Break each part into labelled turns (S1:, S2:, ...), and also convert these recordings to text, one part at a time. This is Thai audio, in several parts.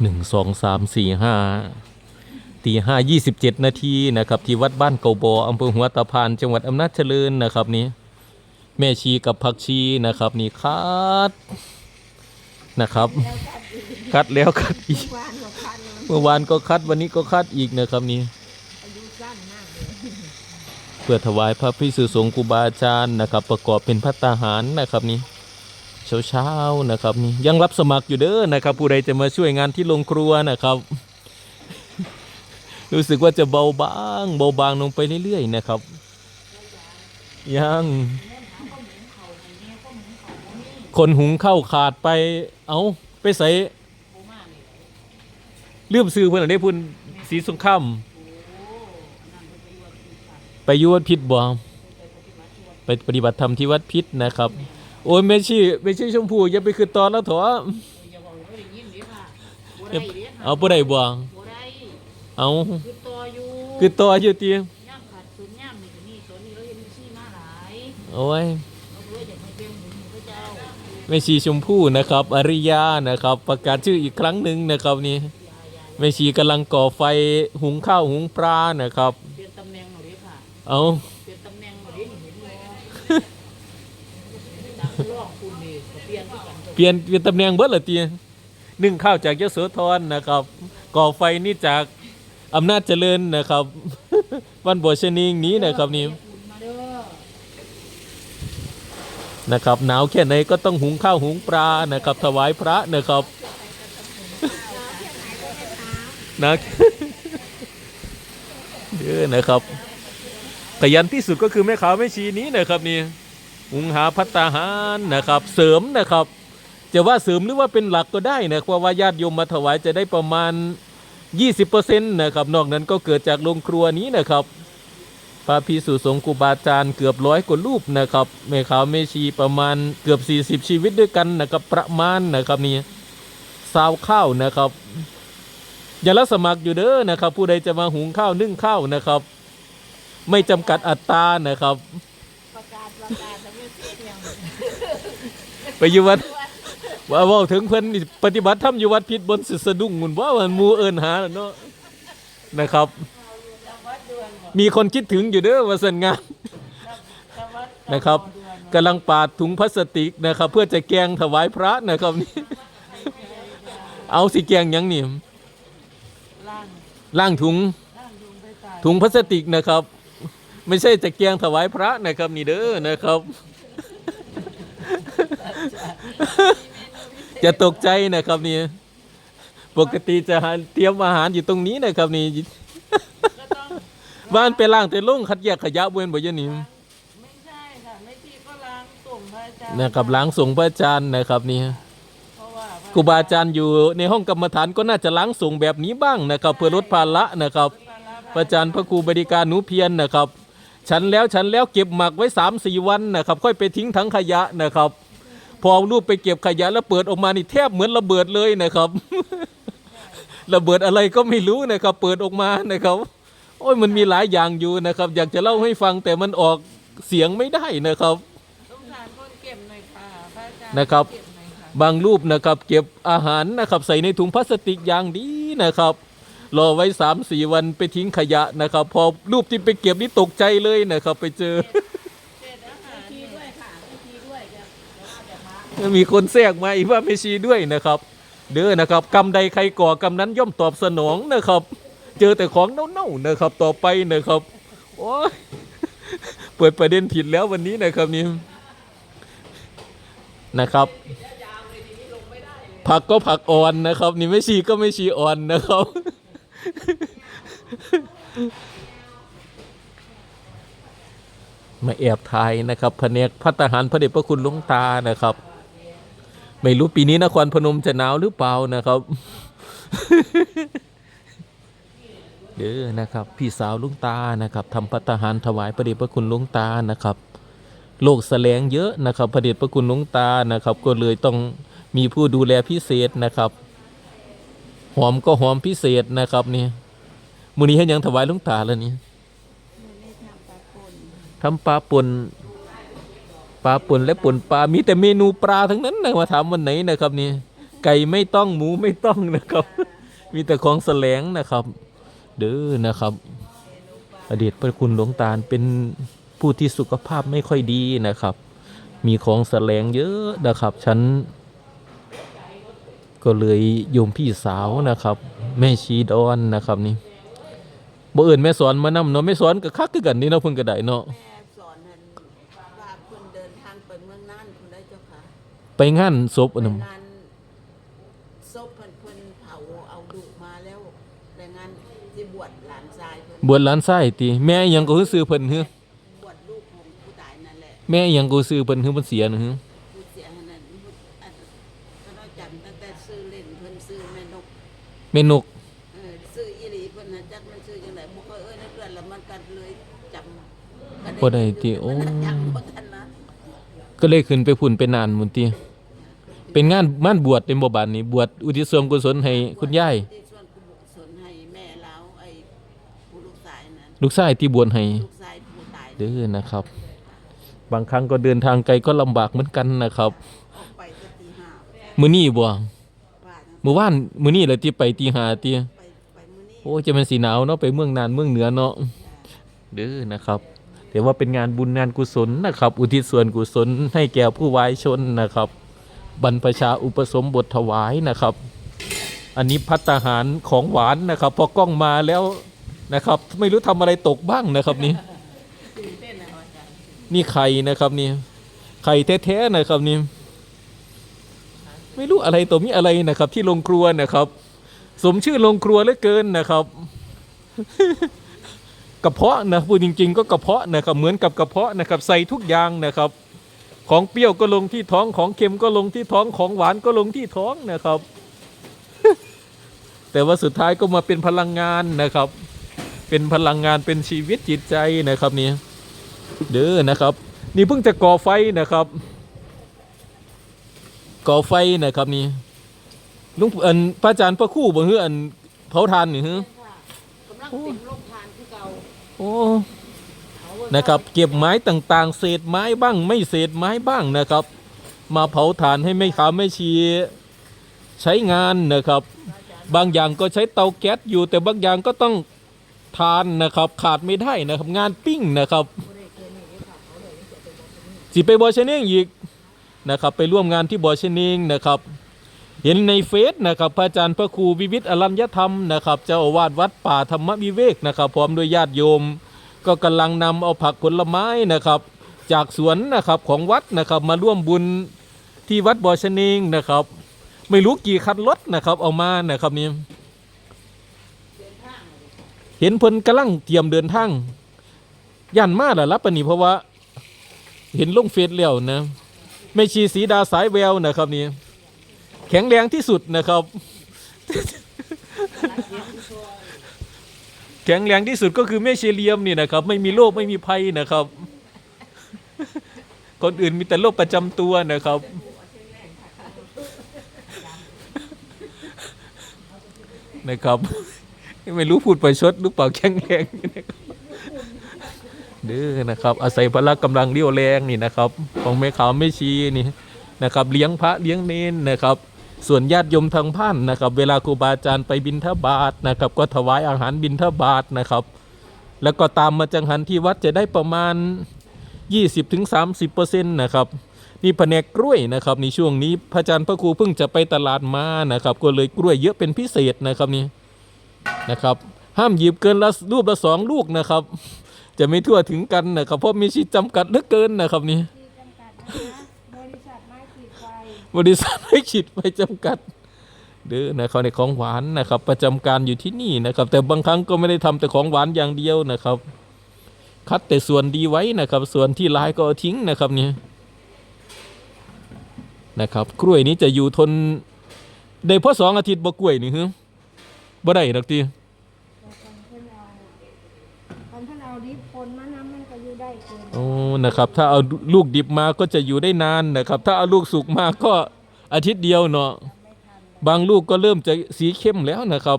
S1: หนึ่งสองสามสี่ห้าตีห้ายี่สิบเจ็ดนาทีนะครับ ที่วัดบ้านเกาบออำเภอหัวตะพานจังหวัดอำนาจเจริญนะครับนี้แม่ชีกับผักชีนะครับ นี่คัดนะครับคัดแล้วคัดอีก เมื่อวานก็คัดวันนี้ก็คัดอีกนะครับนี้
S2: เลย
S1: เพื่อถวายพระพิสุสงฆ์ครูบาอาจารย์นะครับ ประกอบเป็นพัตตาหารนะครับนี่ เช้าๆนะครับนี่ยังรับสมัครอยู่เด้อนะครับ ผู้ใดจะมาช่วยงานที่โรงครัวนะครับ รู้สึกว่าจะเบาบางเบาบางลงไปเรื่อยๆนะครับ ยังคนหุงข้าวขาดไป เอาไปใส่เลื่อมซื้อเพื่อนได้พุ่นสีสงครามไปยุวัดพิษบ่ไปปฏิบัติธรรมที่วัดพิษนะครับ โอ้ยไม่ชี่ไม่ชี่ชมพูอย่าไปคือตอนแล้วเถอะ
S2: อย่าบอกว่าได้ยินดิค่ะบ่ได้เด้ค่ะ
S1: เอาผู้ใดบ่
S2: บ่ได้
S1: เอา
S2: คือต่ออยู่
S1: คือต่ออยู่ตี
S2: ย่างขาดสุนย่ำนี่ก็นี่ตอนนี้เรายังมีซี่มาหลาย
S1: โอ้ย
S2: เราเลยอยากให้เป็นบุญพระเจ้า
S1: ไม่ชีชมพู่นะครับ อริยานะครับ ประกาศชื่ออีกครั้งหนึ่งนะครับนี่ไม่ชีกำลังก่อไฟหุงข้าวหุงปลานะครับ
S2: เปลี่ยนตำแหน่งหน่อค่ะ
S1: เอา
S2: เปลี่ยนตำแหน่งหน่อยดิเห็นบ่ตามรอบคุณนี่ก็ เปลี่ยนที่กัน
S1: เปลี่ยนเปลี่ยนตำแหน่งเบิดละตีนึ่งข้าวจากยโสธรนะครับ ก่อไฟนี่จากอำนาจเจริญนะครับ วันบัวชนิงนี้นะครับนี่
S2: คุณมาเด้อ
S1: นะครับหนาวแค่ไหนก็ต้องหุงข้าวหุงปลานะครับ ถวายพระนะครับนะเด้อนะครับขยันที่สุดก็คือแม่ขาวแม่ชีนี้นะครับนี่ หุงหาพัตตาหารนะครับ เสริมนะครับ จะว่าเสริมหรือว่าเป็นหลักก็ได้นะเพราะว่าญาติโยมมาถวายจะได้ประมาณ 20%นะครับนอกนั้นก็เกิดจากโรงครัวนี้นะครับพระพิสุสงฆ์ครูบาอาจารย์เกือบร้อยกว่ารูปนะครับแม่ขาวแม่ชีประมาณเกือบ 40 ชีวิตด้วยกันนะครับประมาณนะครับนี่ซาวข้าวนะครับ อย่าละสมัครอยู่เด้อนะครับ ผู้ใดจะมาหุงข้าวนึ่งข้าวนะครับ ไม่จำกัดอัตรานะครับ
S2: ประกาศประกาศ ไม่เสียง
S1: ไปอยู่วัดว่าเว่าถึงเพิ่นนี่ปฏิบัติธรรมอยู่วัดพิษบนสุดสะดุ้งมุนว่ามันหมูเอินหาแล้วเนาะนะครับ มีคนคิดถึงอยู่เด้อว่าสันงานนะครับกำลังปาดถุงพลาสติกนะครับ เพื่อจะแกงถวายพระนะครับนี่เอาสิแกงหยังนี่
S2: ล่าง
S1: ล่างถุง
S2: ล่างยุงไปตาย
S1: ถุงพลาสติกนะครับ ไม่ใช่จะแกงถวายพระนะครับนี่เด้อนะครับ จะตกใจนะครับนี่ปกติจะหาเตรียมอาหารอยู่ตรงนี้นะครับนี่
S2: ก็ต้อง
S1: บ้านไปล่างแต่ลงคัดแยกขยะบวนบ่ยะนี่
S2: ไม่ใช่ค่ะไม่ที่ก็ล้างส่งพระอาจารย์
S1: นะครับล้างส่งพระอาจารย์นะครับนี่
S2: เพราะว่าพระ
S1: ครูบาอาจารย์อยู่ในห้องกรรมฐานก็น่าจะล้างส่งแบบนี้บ้างนะครับ เพื่อลดภาระนะครับพระอาจารย์พระครูบริการหนูเพียรนะครับ ฉันแล้วฉันแล้วเก็บหมักไว้สามสี่วันนะครับค่อยไปทิ้งถังขยะนะครับ พอเอารูปไปเก็บขยะแล้วเปิดออกมานี่แทบเหมือนระเบิดเลยนะครับ ระเบิดอะไรก็ไม่รู้นะครับ เปิดออกมานะครับโอ้ยมันมีหลายอย่างอยู่นะครับ อยากจะเล่าให้ฟังแต่มันออกเสียงไม่ได้นะครับ
S2: สงสารคนเก็บหน่อยค่ะพระอาจารย์
S1: นะครับ
S2: เก็บหน่อยค่ะ
S1: บางรูปนะครับ เก็บอาหารนะครับ ใส่ในถุงพลาสติกอย่างดีนะครับ รอไว้สามสี่วันไปทิ้งขยะนะครับ พอรูปที่ไปเก็บนี่ตกใจเลยนะครับ ไปเจอ
S2: เศษอาหารทีด้วยค่ะทีด้วยจะ
S1: มีคนแทรกมาอีกว่าไม่ชีด้วยนะครับ เด้อนะครับกรรมใดใครก่อกรรมนั้นย่อมตอบสนองนะครับ เจอแต่ของเน่าๆนะครับ ต่อไปนะครับโอ้ยเปิดประเด็นผิดแล้ววันนี้นะครับนี่นะครับผักก็ผักอ่อนนะครับ นี่ไม่ชีก็ไม่ชีอ่อนนะครับ มาแอบถ่ายนะครับแผนกพัฒหารพระเดชพระคุณลวงตานะครับ ไม่รู้ปีนี้นครพนมจะหนาวหรือเปล่านะครับ เด้อนะครับ พี่สาวลุงตานะครับทำพัฒหารถวายพระเดชพระคุณลวงตานะครับโลกแสลงเยอะนะครับพระเดชพระคุณลวงตานะครับ ก็เลยต้องมีผู้ดูแลพิเศษนะครับ หอมก็หอมพิเศษนะครับนี่มือนี้ให้ยังถวายลวงตาแล้วนี่ทำปลาป่นปลาป่นและป่นปลา มีแต่เมนูปลาทั้งนั้นนะมาถามวันไหนนะครับนี่ไก่ไม่ต้องหมูไม่ต้องนะครับ มีแต่ของแสลงนะครับ เด้อนะครับ อดีตพระคุณหลวงตาลเป็นผู้ที่สุขภาพไม่ค่อยดีนะครับ มีของแสลงเยอะนะครับฉัน ก็เลยโยมพี่สาวนะครับ แม่ชีดอนนะครับนี่บ่เอื่นแม่สอนมานำเนาะแม่สอนก็คักคือกันนี่เนาะเพิ่นก็ได้เนาะ
S2: แม่สอนให้ว่าคุณเดินทางไปเมืองน่านคุณได้เจ้าค่ะ
S1: ไปงานศพอัน
S2: ไป
S1: นั้น
S2: งานศพเพิ่นเพิ่นเผาเอาดุมาแล้วแต่งานที่บวชหลานชายเพิ่น
S1: บวชหลานชายติแม่อิหยังก็คือซื้อเพิ่นฮือบ
S2: วชลูกของผู้ตายนั่นแหละ
S1: แม่อิหยังก็ซื้อเพิ่นฮือเพิ่นเสียนะฮือ
S2: ผู้เสียนั่นอันก็เราจำตั้งแต่ซื้อเล่นเพิ่นซื้อแม่นก
S1: แม่นก
S2: เออซื้ออีหลีเพิ่นน่ะจักมันซื้อจังไดบ่ค่อยเอ้ยนักเรียนแล้วมันก็เลยจำ
S1: บ่ได้ติโอ้
S2: จำบ่ทันนะ
S1: ก็เลยขึ้นไปพุ่นไปนานหมุ่นติเป็นงานม่านบวชเป็นบ่บานนี้บวชอุทิศส่วนกุศลให้คุณยาย
S2: ที่ส่วนกุศลให้แม่แล้วไอ้ผู้ลูกชายนั้น
S1: ลูกชายที่บวชให้
S2: ลูกชายผู้ตาย
S1: เด้อนะครับ บางครั้งก็เดินทางไกลก็ลำบากเหมือนกันนะครับ
S2: ออกไปก็ตีห้า
S1: มื้อนี้บ่
S2: ว่านะ
S1: มื้อวานมื้อนี้แหละที่ไปตีห้าติ
S2: ไปไปมื้อนี้
S1: โอ้จะเป็นสีหนาวเนาะไปเมืองนานเมืองเหนือเนาะเด้อนะครับแต่ว่าเป็นงานบุญงานกุศลนะครับ อุทิศส่วนกุศลให้แก่ผู้วายชนนะครับ บรรพชาอุปสมบทถวายนะครับ อันนี้พัตตาหารของหวานนะครับ พอกล้องมาแล้วนะครับ ไม่รู้ทำอะไรตกบ้างนะครับนี่
S2: ตื่นเต้นนะอาจารย์
S1: นี่ไข่นะครับนี่ไข่แท้ๆนะครับนี่ ไม่รู้อะไรตัวมีอะไรนะครับ ที่โรงครัวนะครับ สมชื่อโรงครัวเหลือเกินนะครับ กระเพาะนะพูดจริง ๆ ก็กระเพาะนะครับ เหมือนกับกระเพาะนะครับ ใส่ทุกอย่างนะครับ ของเปรี้ยวก็ลงที่ท้องของเค็มก็ลงที่ท้องของหวานก็ลงที่ท้องนะครับ แต่ว่าสุดท้ายก็มาเป็นพลังงานนะครับ เป็นพลังงานเป็นชีวิตจิตใจนะครับนี่เด้อนะครับ นี่เพิ่งจะก่อไฟนะครับ ก่อไฟนะครับนี่ลุงอันพระอาจารย์พระครู่บ่ฮืออันเผาทานนี่ฮือ
S2: ค่ะกำลังเต็มโรงทานคือเก่า
S1: โอ้
S2: เอาไว้
S1: นะครับเก็บไม้ต่างๆ เศษไม้บ้าง ไม่เศษไม้บ้างนะครับ มาเผาถ่านให้ไม่ขาวไม่ชีใช้งานนะครับ บางอย่างก็ใช้เตาแก๊สอยู่ แต่บางอย่างก็ต้องทานนะครับขาดไม่ได้นะครับ งานปิ้งนะครับสิไปบอชเนงอีก นะครับไปร่วมงานที่บอชเนงนะครับเห็นในเฟซนะครับพระอาจารย์พระครูวิวิทย์อรัญญธรรมนะครับเจ้าอาวาสวัดป่าธรรมวิเวกนะครับพร้อมด้วยญาติโยม ก็กำลังนำเอาผักผลไม้นะครับ จากสวนนะครับของวัดนะครับมาร่วมบุญที่วัดบอชเนงนะครับ ไม่รู้กี่คันรถนะครับเอามานะครับนี่เห็นเพิ่นกำลังเตรียมเดินทางย่านมาแล้วรับปะนี่เพราะว่า เห็นลงเฟซแล้วนะ ไม่ชีสีดาสายแววนะครับนี่แข็งแรงที่สุดนะครับ แข็งแรงที่สุดก็คือแม่เชเลียมนี่นะครับ ไม่มีโรคไม่มีภัยนะครับ คนอื่นมีแต่โรคประจำตัวนะครับ นะครับ ไม่รู้พูดประชดหรือเปล่าแข็งแรงนะครับ เด้อนะครับ อาศัยพละกำลังเรี่ยวแรงนี่นะครับ ของแม่ขาวแม่ชีนี่นะครับ เลี้ยงพระเลี้ยงเนนนะครับ ส่วนญาติโยมทางผ่านนะครับ เวลาครูบาอาจารย์ไปบิณฑบาตนะครับ ก็ถวายอาหารบิณฑบาตนะครับ แล้วก็ตามมาจังหันที่วัดจะได้ประมาณ 20-30%นะครับนี่แผนกกล้วยนะครับในช่วงนี้พระอาจารย์พระครูเพิ่งจะไปตลาดมานะครับ ก็เลยกล้วยเยอะเป็นพิเศษนะครับนี่นะครับ ห้ามหยิบเกินละรูปละสองลูกนะครับ จะไม่ทั่วถึงกันนะครับเพราะมีชิดจำกัดเหลือเกินนะครับนี่
S3: ที่จำกัดนะคะบริษัทไม้ขีดไฟ
S1: บริษัทไม่ขีดไฟจำกัด เด้อนะครับในของหวานนะครับ ประจำการอยู่ที่นี่นะครับ แต่บางครั้งก็ไม่ได้ทำแต่ของหวานอย่างเดียวนะครับ คัดแต่ส่วนดีไว้นะครับ ส่วนที่ร้ายก็เอาทิ้งนะครับนี่นะครับ กล้วยนี้จะอยู่ทนได้เพราะสองอาทิตย์บ่กล้วยนี่ฮึบ่ได้ดอกที
S3: แต่คนเพิ่นเอาคนเพิ่นเอาดิบคนมานำมันก็อยู่ได้เกิน
S1: โอ้นะครับถ้าเอาลูกดิบมาก็จะอยู่ได้นานนะครับ ถ้าเอาลูกสุกมาก็อาทิตย์เดียวเนาะ
S3: ไม่ทัน
S1: บางลูกก็เริ่มจะสีเข้มแล้วนะครับ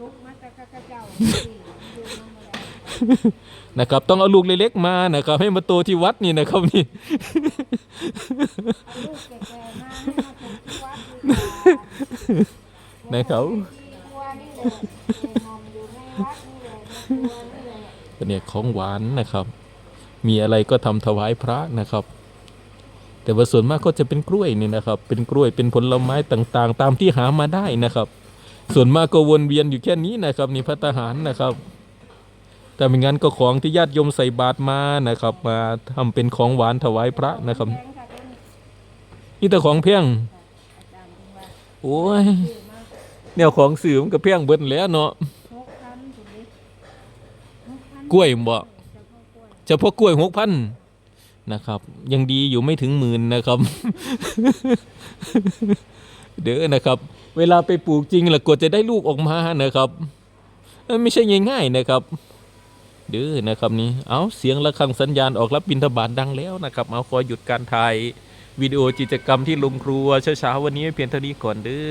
S3: ลุกมาแต่กะกะเจ้าที่อยู่นำมาแล้ว
S1: นะครับ ต้องเอาลูกเล็กๆมานะครับ ให้มาโตที่วัดนี่นะครับนี่
S3: เอาลูกแก่ๆมาให้มาถึงที่วัดอีก
S1: นะครับ
S3: ครัวนี่แหละมอมอยู่ในวัดนี่แหละในครัวนี่แหละ
S1: เนี่ยของหวานนะครับ มีอะไรก็ทำถวายพระนะครับ แต่ว่าส่วนมากก็จะเป็นกล้วยนี่นะครับ เป็นกล้วยเป็นผลไม้ต่างๆ ตามที่หามาได้นะครับ ส่วนมากก็วนเวียนอยู่แค่นี้นะครับนี่พระทหารนะครับแต่ไม่งั้นก็ของที่ญาติโยมใส่บาตรมานะครับ มาทำเป็นของหวานถวายพระนะครับ
S3: นี่
S1: แต่ของเพียงโอ้ยแนวของสื่อมันก็เพียงเบิดแล้วเนาะ
S3: กพันถูกไหมหกพัน
S1: กล้วยบ่
S3: เฉพาะกล้วย
S1: เฉพาะกล้วยหกพันนะครับ ยังดีอยู่ไม่ถึงหมื่นนะครับ เด้อนะครับ เวลาไปปลูกจริงล่ะกว่าจะได้ลูกออกมานะครับไม่ใช่ง่ายๆนะครับ เด้อนะครับนี่เอาเสียงะระฆังสัญญาณออกรับบินทบาทดังแล้วนะครับ เอาขอหยุดการถ่ายวิดีโอกิจกรรมที่ลงครัวเช้าๆวันนี้เพียงเท่านี้ก่อนเด้อ